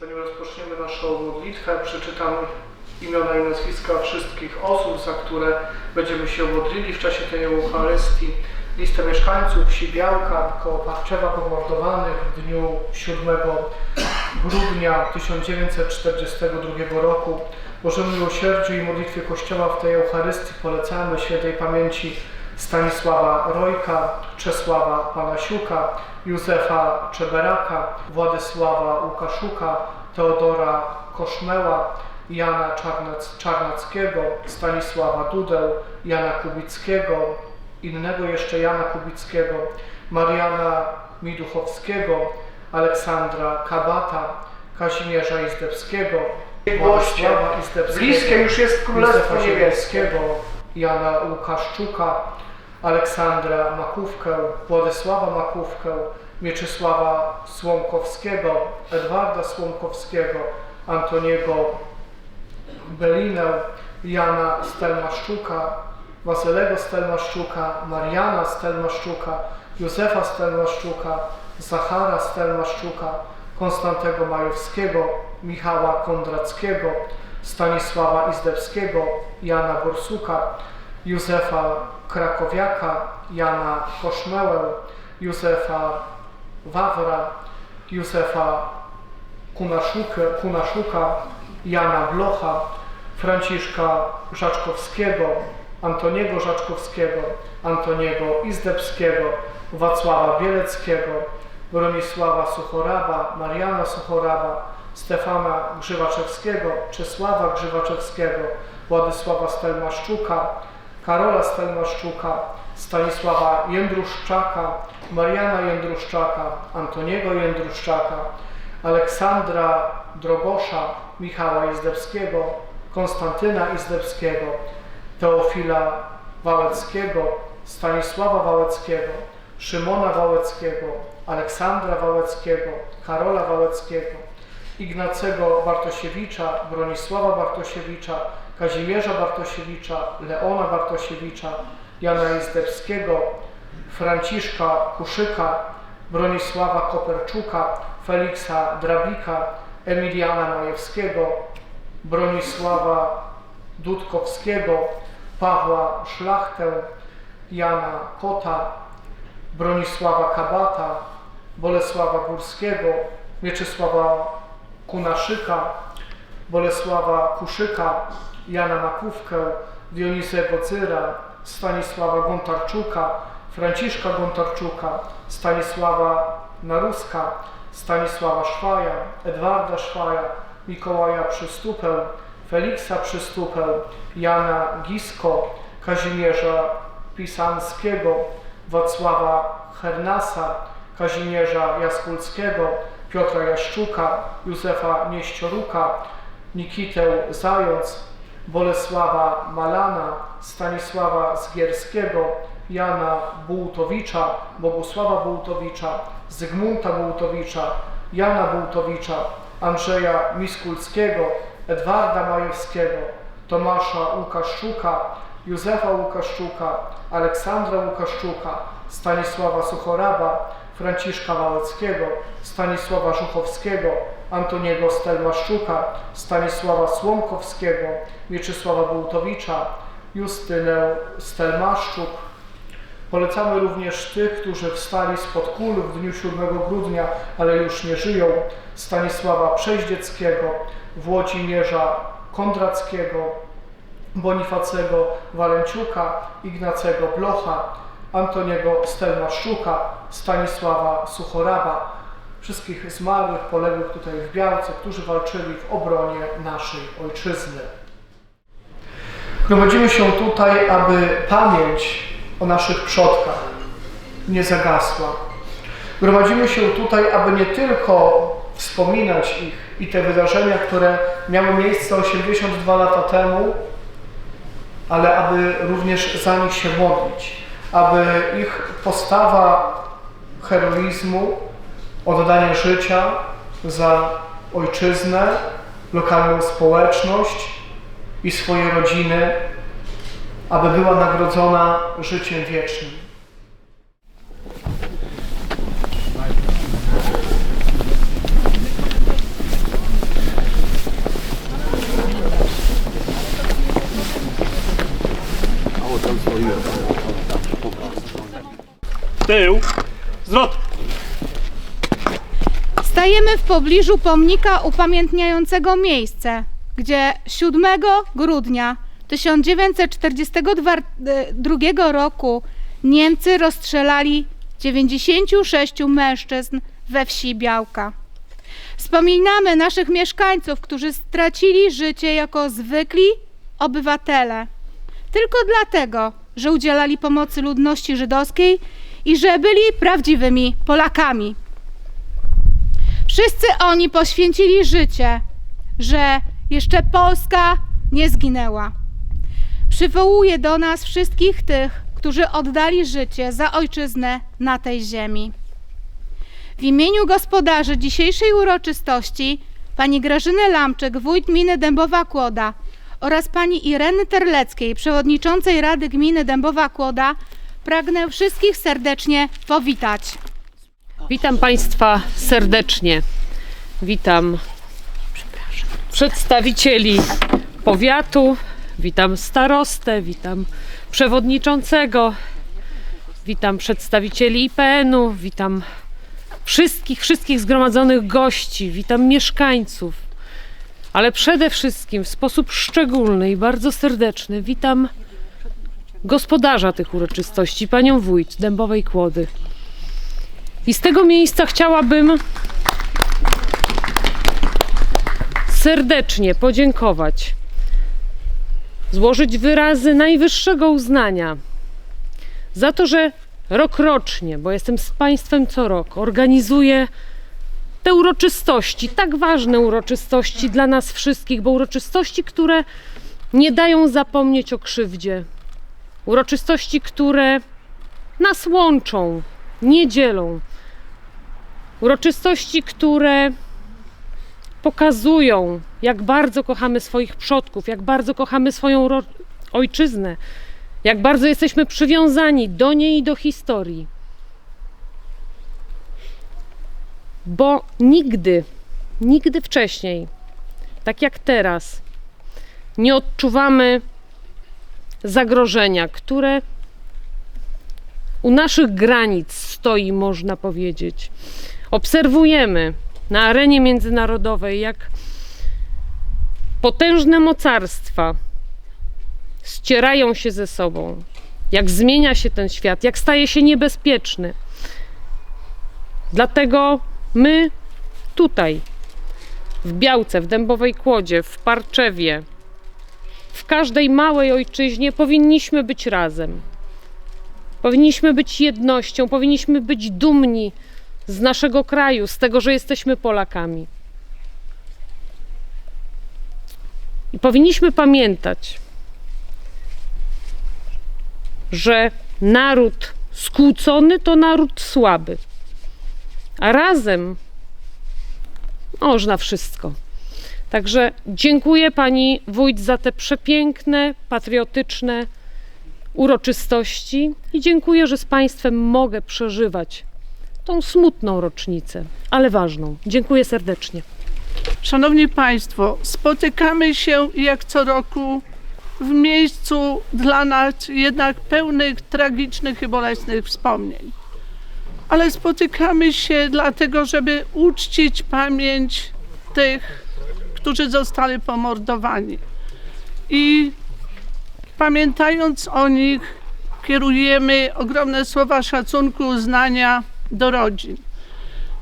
Zanim rozpoczniemy naszą modlitwę, przeczytam imiona i nazwiska wszystkich osób, za które będziemy się modlili w czasie tej Eucharystii. Listę mieszkańców wsi Białka koło Parczewa pomordowanych w dniu 7 grudnia 1942 roku. Bożemu miłosierdziu i modlitwie Kościoła w tej Eucharystii polecamy świętej pamięci Stanisława Rojka, Czesława Panasiuka, Józefa Czeberaka, Władysława Łukaszuka, Teodora Koszmeła, Jana Czarnec, Czarnackiego, Stanisława Dudeł, Jana Kubickiego, innego jeszcze Jana Kubickiego, Mariana Miduchowskiego, Aleksandra Kabata, Kazimierza Izdebskiego, Izdebskiego, Bliskie już jest Królestwo Niebieskie. Jana Łukaszczuka, Aleksandra Makówkę, Władysława Makówkę, Mieczysława Słomkowskiego, Edwarda Słomkowskiego, Antoniego Belinę, Jana Stelmaszczuka, Wasylego Stelmaszczuka, Mariana Stelmaszczuka, Józefa Stelmaszczuka, Zachara Stelmaszczuka, Konstantego Majewskiego, Michała Kondrackiego, Stanisława Izdebskiego, Jana Borsuka, Józefa Krakowiaka, Jana Koszmełę, Józefa Wawra, Józefa Kunaszukę, Kunaszuka, Jana Blocha, Franciszka Rzaczkowskiego, Antoniego Rzaczkowskiego, Antoniego Izdebskiego, Wacława Bieleckiego, Bronisława Suchoraba, Mariana Suchoraba, Stefana Grzywaczewskiego, Czesława Grzywaczewskiego, Władysława Stelmaszczuka, Karola Stelmaszczuka, Stanisława Jędruszczaka, Mariana Jędruszczaka, Antoniego Jędruszczaka, Aleksandra Drogosza, Michała Izdebskiego, Konstantyna Izdebskiego, Teofila Wałeckiego, Stanisława Wałeckiego, Szymona Wałeckiego, Aleksandra Wałeckiego, Karola Wałeckiego, Ignacego Bartosiewicza, Bronisława Bartosiewicza, Kazimierza Bartosiewicza, Leona Bartosiewicza, Jana Izdebskiego, Franciszka Kuszyka, Bronisława Koperczuka, Feliksa Drabika, Emiliana Majewskiego, Bronisława Dudkowskiego, Pawła Szlachtę, Jana Kota, Bronisława Kabata, Bolesława Górskiego, Mieczysława Kunaszyka, Bolesława Kuszyka, Jana Makówkę, Dionizego Cyra, Stanisława Gontarczuka, Franciszka Gontarczuka, Stanisława Naruska, Stanisława Szwaja, Edwarda Szwaja, Mikołaja Przystupę, Feliksa Przystupę, Jana Gisko, Kazimierza Pisanskiego, Wacława Hernasa, Kazimierza Jaskulskiego, Piotra Jaszczuka, Józefa Nieścioruka, Nikitę Zając, Bolesława Malana, Stanisława Zgierskiego, Jana Bułtowicza, Bogusława Bułtowicza, Zygmunta Bułtowicza, Jana Bułtowicza, Andrzeja Miskulskiego, Edwarda Majewskiego, Tomasza Łukaszczuka, Józefa Łukaszczuka, Aleksandra Łukaszczuka, Stanisława Suchoraba, Franciszka Wałeckiego, Stanisława Żuchowskiego, Antoniego Stelmaszczuka, Stanisława Słomkowskiego, Mieczysława Bułtowicza, Justynę Stelmaszczuk. Polecamy również tych, którzy wstali spod kul w dniu 7 grudnia, ale już nie żyją. Stanisława Przeździeckiego, Włodzimierza Kondrackiego, Bonifacego Walenciuka, Ignacego Blocha, Antoniego Stelmaszczuka, Stanisława Suchoraba, wszystkich zmarłych, poległych tutaj w Białce, którzy walczyli w obronie naszej ojczyzny. Gromadzimy się tutaj, aby pamięć o naszych przodkach nie zagasła. Gromadzimy się tutaj, aby nie tylko wspominać ich i te wydarzenia, które miały miejsce 82 lata temu, ale aby również za nich się modlić, aby ich postawa heroizmu, oddanie życia za ojczyznę, lokalną społeczność i swoje rodziny, aby była nagrodzona życiem wiecznym. Tył. Zwrot. Stajemy w pobliżu pomnika upamiętniającego miejsce, gdzie 7 grudnia 1942 roku Niemcy rozstrzelali 96 mężczyzn we wsi Białka. Wspominamy naszych mieszkańców, którzy stracili życie jako zwykli obywatele. Tylko dlatego, że udzielali pomocy ludności żydowskiej i że byli prawdziwymi Polakami. Wszyscy oni poświęcili życie, że jeszcze Polska nie zginęła. Przywołuje do nas wszystkich tych, którzy oddali życie za ojczyznę na tej ziemi. W imieniu gospodarzy dzisiejszej uroczystości pani Grażyny Lamczyk, wójt gminy Dębowa Kłoda oraz pani Ireny Terleckiej, przewodniczącej Rady Gminy Dębowa Kłoda, pragnę wszystkich serdecznie powitać. Witam Państwa serdecznie. Witam przedstawicieli powiatu, witam starostę, witam przewodniczącego, witam przedstawicieli IPN-u, witam wszystkich, wszystkich zgromadzonych gości, witam mieszkańców, ale przede wszystkim w sposób szczególny i bardzo serdeczny witam gospodarza tych uroczystości, panią wójt Dębowej Kłody. I z tego miejsca chciałabym serdecznie podziękować, złożyć wyrazy najwyższego uznania za to, że rokrocznie, bo jestem z Państwem co rok, organizuję te uroczystości, tak ważne uroczystości dla nas wszystkich, bo uroczystości, które nie dają zapomnieć o krzywdzie, uroczystości, które nas łączą, nie dzielą. Uroczystości, które pokazują, jak bardzo kochamy swoich przodków, jak bardzo kochamy swoją ojczyznę, jak bardzo jesteśmy przywiązani do niej i do historii. Bo nigdy, nigdy wcześniej, tak jak teraz, nie odczuwamy zagrożenia, które u naszych granic stoi, można powiedzieć. Obserwujemy na arenie międzynarodowej, jak potężne mocarstwa ścierają się ze sobą, jak zmienia się ten świat, jak staje się niebezpieczny. Dlatego my tutaj, w Białce, w Dębowej Kłodzie, w Parczewie, w każdej małej ojczyźnie powinniśmy być razem. Powinniśmy być jednością, powinniśmy być dumni z naszego kraju, z tego, że jesteśmy Polakami. I powinniśmy pamiętać, że naród skłócony to naród słaby, a razem można wszystko. Także dziękuję pani wójt za te przepiękne, patriotyczne uroczystości i dziękuję, że z Państwem mogę przeżywać tą smutną rocznicę, ale ważną. Dziękuję serdecznie. Szanowni Państwo, spotykamy się jak co roku w miejscu dla nas jednak pełnych tragicznych i bolesnych wspomnień. Ale spotykamy się dlatego, żeby uczcić pamięć tych, którzy zostali pomordowani. I pamiętając o nich, kierujemy ogromne słowa szacunku, uznania do rodzin.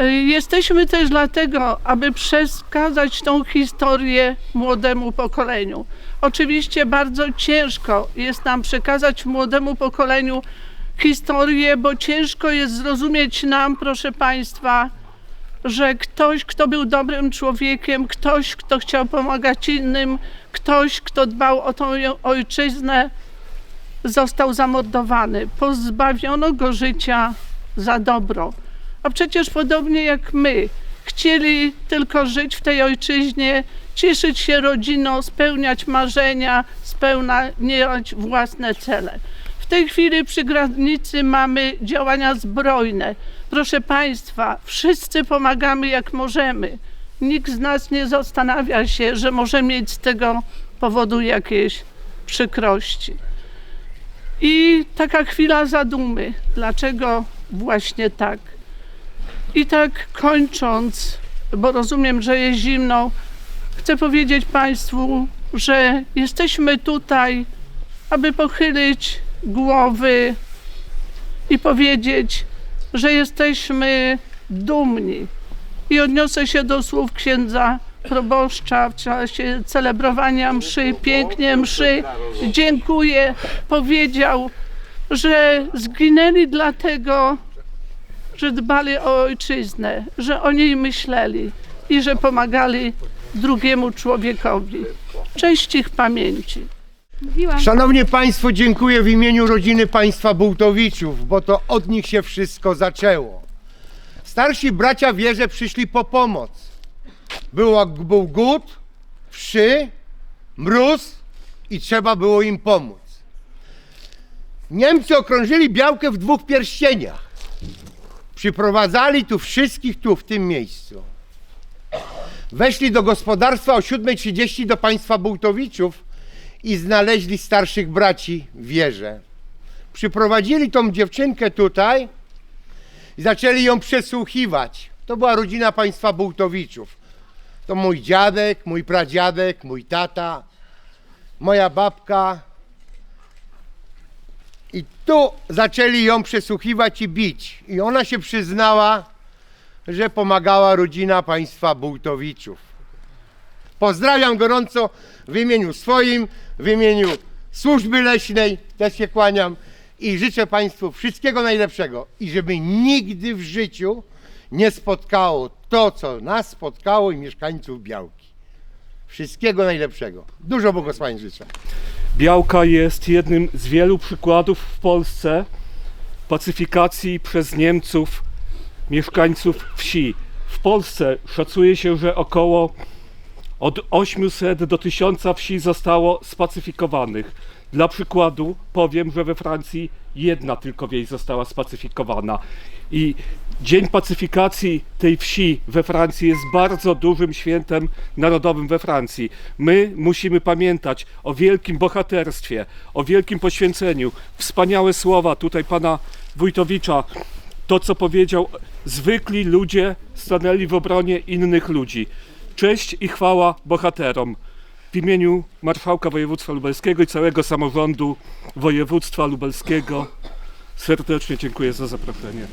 Y, Jesteśmy też dlatego, aby przekazać tą historię młodemu pokoleniu. Oczywiście bardzo ciężko jest nam przekazać młodemu pokoleniu historię, bo ciężko jest zrozumieć nam, proszę Państwa, że ktoś, kto był dobrym człowiekiem, ktoś, kto chciał pomagać innym, ktoś, kto dbał o tą ojczyznę, został zamordowany. Pozbawiono go życia za dobro. A przecież podobnie jak my, chcieli tylko żyć w tej ojczyźnie, cieszyć się rodziną, spełniać marzenia, spełniać własne cele. W tej chwili przy granicy mamy działania zbrojne. Proszę Państwa, wszyscy pomagamy jak możemy. Nikt z nas nie zastanawia się, że może mieć z tego powodu jakieś przykrości. I taka chwila zadumy. Dlaczego właśnie tak. I tak kończąc, bo rozumiem, że jest zimno, chcę powiedzieć Państwu, że jesteśmy tutaj, aby pochylić głowy i powiedzieć, że jesteśmy dumni. I odniosę się do słów księdza proboszcza w czasie celebrowania mszy, pięknie mszy. Dziękuję. Powiedział, że zginęli dlatego, że dbali o ojczyznę, że o niej myśleli i że pomagali drugiemu człowiekowi. Cześć ich pamięci. Mówiłam. Szanowni Państwo, dziękuję w imieniu rodziny państwa Bułtowiczów, bo to od nich się wszystko zaczęło. Starsi bracia wieże przyszli po pomoc. Było, był głód, wszy, mróz i trzeba było im pomóc. Niemcy okrążyli Białkę w dwóch pierścieniach. Przyprowadzali tu wszystkich tu, w tym miejscu. Weszli do gospodarstwa o 7.30 do państwa Bułtowiczów i znaleźli starszych braci w wieży. Przyprowadzili tą dziewczynkę tutaj i zaczęli ją przesłuchiwać. To była rodzina państwa Bułtowiczów. To mój dziadek, mój pradziadek, mój tata, moja babka. I tu zaczęli ją przesłuchiwać i bić. I ona się przyznała, że pomagała rodzina państwa Bułtowiczów. Pozdrawiam gorąco w imieniu swoim, w imieniu służby leśnej, też się kłaniam i życzę Państwu wszystkiego najlepszego i żeby nigdy w życiu nie spotkało to, co nas spotkało i mieszkańców Białki. Wszystkiego najlepszego. Dużo błogosławień życzę. Białka jest jednym z wielu przykładów w Polsce pacyfikacji przez Niemców mieszkańców wsi. W Polsce szacuje się, że około od 800 do 1000 wsi zostało spacyfikowanych. Dla przykładu powiem, że we Francji jedna tylko wieś została spacyfikowana. I Dzień Pacyfikacji tej wsi we Francji jest bardzo dużym świętem narodowym we Francji. My musimy pamiętać o wielkim bohaterstwie, o wielkim poświęceniu. Wspaniałe słowa tutaj pana Wójtowicza. To, co powiedział, zwykli ludzie stanęli w obronie innych ludzi. Cześć i chwała bohaterom. W imieniu marszałka województwa lubelskiego i całego samorządu województwa lubelskiego serdecznie dziękuję za zaproszenie.